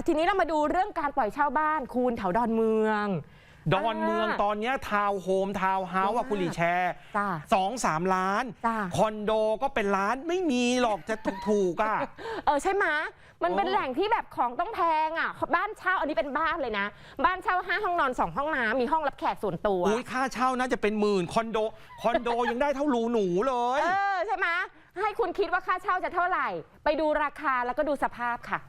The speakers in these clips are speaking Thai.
ะทีนี้เรามาดูเรื่องการปล่อยเช่าบ้านคูณแถวดอนเมือง ดอนเมืองตอนเนี้ยทาวน์โฮมทาวน์เฮาส์อะคุณหลีแชร์จ้าสองสามล้าน จ้าคอนโดก็เป็นล้านไม่มีหรอกจะถูกๆอะ เออใช่ไหมะมันเป็นโอ้ แหล่งที่แบบของต้องแพงอะ บ้านเช่าอันนี้เป็นบ้านเลยนะ บ้านเช่าห้าห้องนอนสองห้องน้ำมีห้องรับแขกส่วนตัว อุ้ยค่าเช่าน่าจะเป็นหมื่นคอนโด คอนโดยังได้เท่ารูหนูเลย เออใช่ไหมะให้คุณคิดว่าค่าเช่าจะเท่าไหร่ ไปดูราคาแล้วก็ดูสภาพค่ะ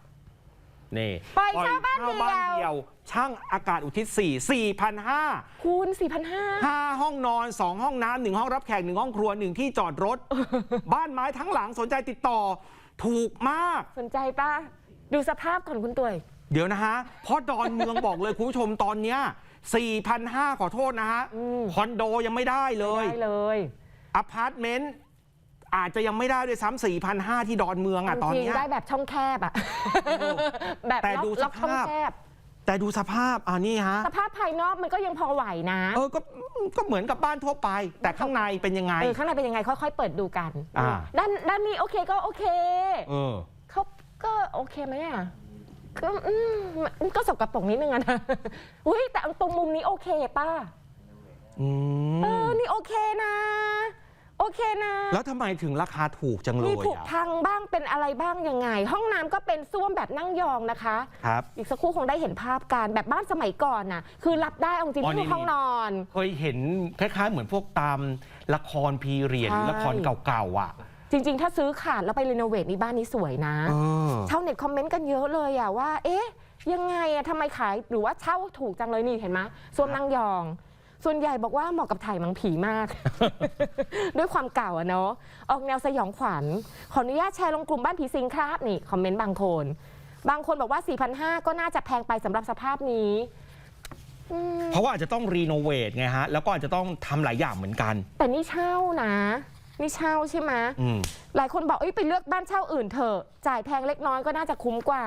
นี่ปล่อยเช่าบ้านปล่อยเช่เดียวเดียว ช่างอากาศอุทิศ 4 4,500 คูณ4,500ห้าห้องนอน 2 ห้องน้ำหนึ่งห้องรับแขกหนึ่งห้องครัวหนึ่งที่จอดรถ บ้านไม้ทั้งหลังสนใจติดต่อ ถูกมาก สนใจป่ะดูสภาพก่อนคุณตัวยเดี๋ยวนะฮะเพราะดอนเมืองบอกเลยคุณผู้ชมตอนเนี้ย4,500 ขอโทษนะฮะ อืมคอนโดยังไม่ได้เลย ได้เลย อพาร์ตเมนต์ อาจจะยังไม่ได้ด้วยซ้ำ4,500ที่ดอนเมืองอะตอนจริงเนี้ยๆได้แบบช่องแคบอะเออแบบแต่ล็อกดูล็อกสช่องภาพ แคบ แต่ดูสภาพอ่านี่ฮะ สภาพภายนอกมันก็ยังพอไหวนะเออก็ก็เหมือนกับบ้านทั่วไป แต่ข้างในเป็นยังไง เออข้างในเป็นยังไงค่อยๆเปิดดูกัน อ่า ด้านด้านนี้โอเคก็โอเค เออ เขาก็โอเคไหมอะก็อืมมันก็สกปรกนิดนึงอะนะ อุ้ยแต่ตรงมุมนี้โอเคป่ะอืเอมอนี่โอเคนะ โอเคนะ แล้วทำไมถึงราคาถูกจังเลมียผุอะพังบ้างเป็นอะไรบ้างยังไง ห้องน้ำก็เป็นส้วมแบบนั่งยองนะคะ ครับ อีกสักครู่คงได้เห็นภาพการแบบบ้านสมัยก่อนน่ะ คือรับได้เอาจริงอ๋อๆนี่ ที่ห้องนอน เคยเห็นคล้ายๆ เหมือนพวกตามละครพีเรียนใช่ ละครเก่าๆอะจริง ๆ ถ้าซื้อขาดแล้วไปรีโนเวทนี่บ้านนี้สวยนะ เออ ชาวเน็ตคอมเมนต์กันเยอะเลยอะว่า เอ๊ะ ยังไงอะทำไมขายหรือว่าเช่าถูกจังเลยนี่เห็นไหมส้วมนั่งยอง ส่วนใหญ่บอกว่าเหมาะกับถ่ายหมังผีมาก ด้วยความเก่าอะเนาะออกแนวสยองขวัญ ขออนุญาตแชร์ลงกลุ่มบ้านผีสิงครับนี่คอมเมนต์บางคน บางคนบอกว่า 4,500 ก็น่าจะแพงไปสำหรับสภาพนี้อืมเพราะว่าอาจจะต้องรีโนเวทไงฮะ แล้วก็อาจจะต้องทำหลายอย่างเหมือนกัน แต่นี่เช่านะ นี่เช่าใช่ไหม อืม หลายคนบอกเอ้ยไปเลือกบ้านเช่าอื่นเถอะ จ่ายแพงเล็กน้อยก็น่าจะคุ้มกว่า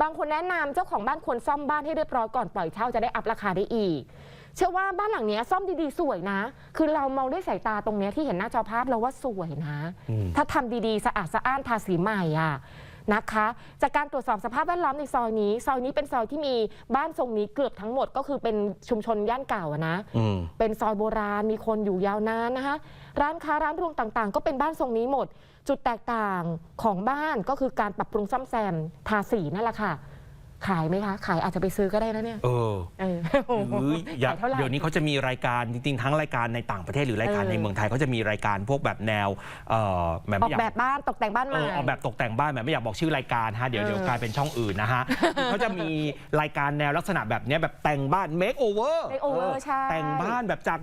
บางคนแนะนำเจ้าของบ้านควรซ่อมบ้านให้เรียบร้อยก่อนปล่อยเช่าจะได้อัพราคาได้อีก เชื่อว่าบ้านหลังเนี้ยซ่อมดีๆ สวยนะ คือเรามองด้วยสายตาตรงเนี้ยที่เห็นหน้าจอภาพเราว่าสวยนะ อืม ถ้าทำดีๆ สะอาดสะอ้านทาสีใหม่อะนะคะ จากการตรวจสอบสภาพแวดล้อมในซอยนี้ ซอยนี้เป็นซอยที่มีบ้านทรงนี้เกือบทั้งหมดก็คือเป็นชุมชนย่านเก่าอะนะ อืม เป็นซอยโบราณมีคนอยู่ยาวนานนะคะ ร้านค้าร้านรวงต่างๆ ก็เป็นบ้านทรงนี้หมด จุดแตกต่างของบ้านก็คือการปรับปรุงซ่อมแซมทาสีนั่นแหละค่ะ ขายไหมคะ ขายอาจจะไปซื้อก็ได้นะเนี่ยเออเออเฮ้ยอย่าขายเท่าไหร่ เดี๋ยวนี้เขาจะมีรายการจริงๆ ทั้งรายการในต่างประเทศหรือรายการเออ ในเมืองไทยเขาจะมีรายการพวกแบบแนวเอ่อแบบออไม่กอยาก แบบบ้านตกแต่งบ้านใหเอม่ อออกแบบตกแต่งบ้านแบบไม่อยากบอกชื่อรายการฮะเดี๋ยวเออเดี๋ยวกลายเป็นช่องอื่นนะฮะ เขาจะมีรายการแนวลักษณะแบบเนี้ยแบบแต่งบ้าน make over makeover ใช่แต่งบ้านแบบจาก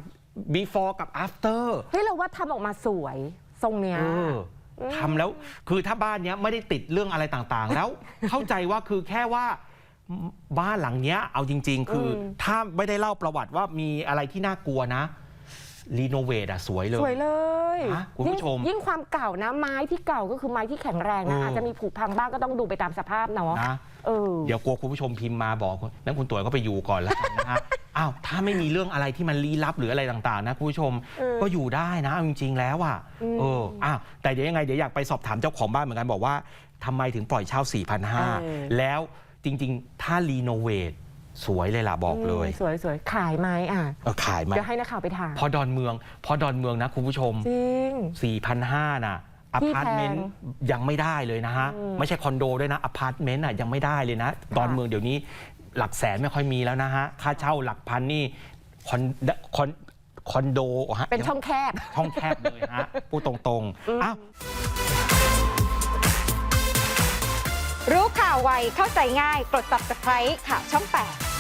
before กับ after เฮ้ยเราว่าทำออกมาสวยทรงเนี้ย เออ ทำแล้วคือถ้าบ้านเนี้ยไม่ได้ติดเรื่องอะไรต่างๆ แล้วเข้าใจว่าคือแค่ว่าบ้านหลังเนี้ย เอาจริง ๆ คืออม ถ้าไม่ได้เล่าประวัติว่ามีอะไรที่น่ากลัวนะรีโนเวทอะสวยเลยสวยเลยนะคุณผู้ชมยิ่งยิ่งความเก่านะ ไม้ที่เก่าก็คือไม้ที่แข็งแรงนะเอออ อาจจะมีผุพังบ้างก็ต้องดูไปตามสภาพเนาะนะ เออ เดี๋ยวกลัวคุณผู้ชมพิมพ์มาบอกนั้นคุณตัวก็ไปอยู่ก่อนแล้วกันนะฮะ อ้าวถ้าไม่มีเรื่องอะไรที่มันลี้ลับหรืออะไรต่างๆ นะคุณผู้ชมเออก็อยู่ได้นะเอาจริงๆแล้วอะอืมเอออ้าวแต่เดี๋ยวยังไงเดี๋ยวอยากไปสอบถามเจ้าของบ้านเหมือนกันบอกว่าทำไมถึงปล่อยเช่า 4,500 แล้วจริงๆ ถ้ารีโนเวทสวยเลยล่ะบอกเลยสวยสวยขายไหมอะ เออขายไหมเดี๋ยวให้นักข่าวไปถาม พอดอนเมือง พอดอนเมืองนะคุณผู้ชม จริง 4,500น่ะอที่พาร์ตเมนต์แพยังไม่ได้เลยนะฮะอืมไม่ใช่คอนโดด้วยนะอพาร์ตเมนต์น่ะยังไม่ได้เลยนะดอนเมืองเดี๋ยวนี้ หลักแสนไม่ค่อยมีแล้วนะฮะ ค่าเช่าหลักพันนี่คอนคอนคอนโดฮะเป็นช่องแคบ ช่องแคบเลยฮะพูดตรงๆอ้าวรู้ข่าวไวเข้าใจง่าย กด subscribe ข่าวช่อง 8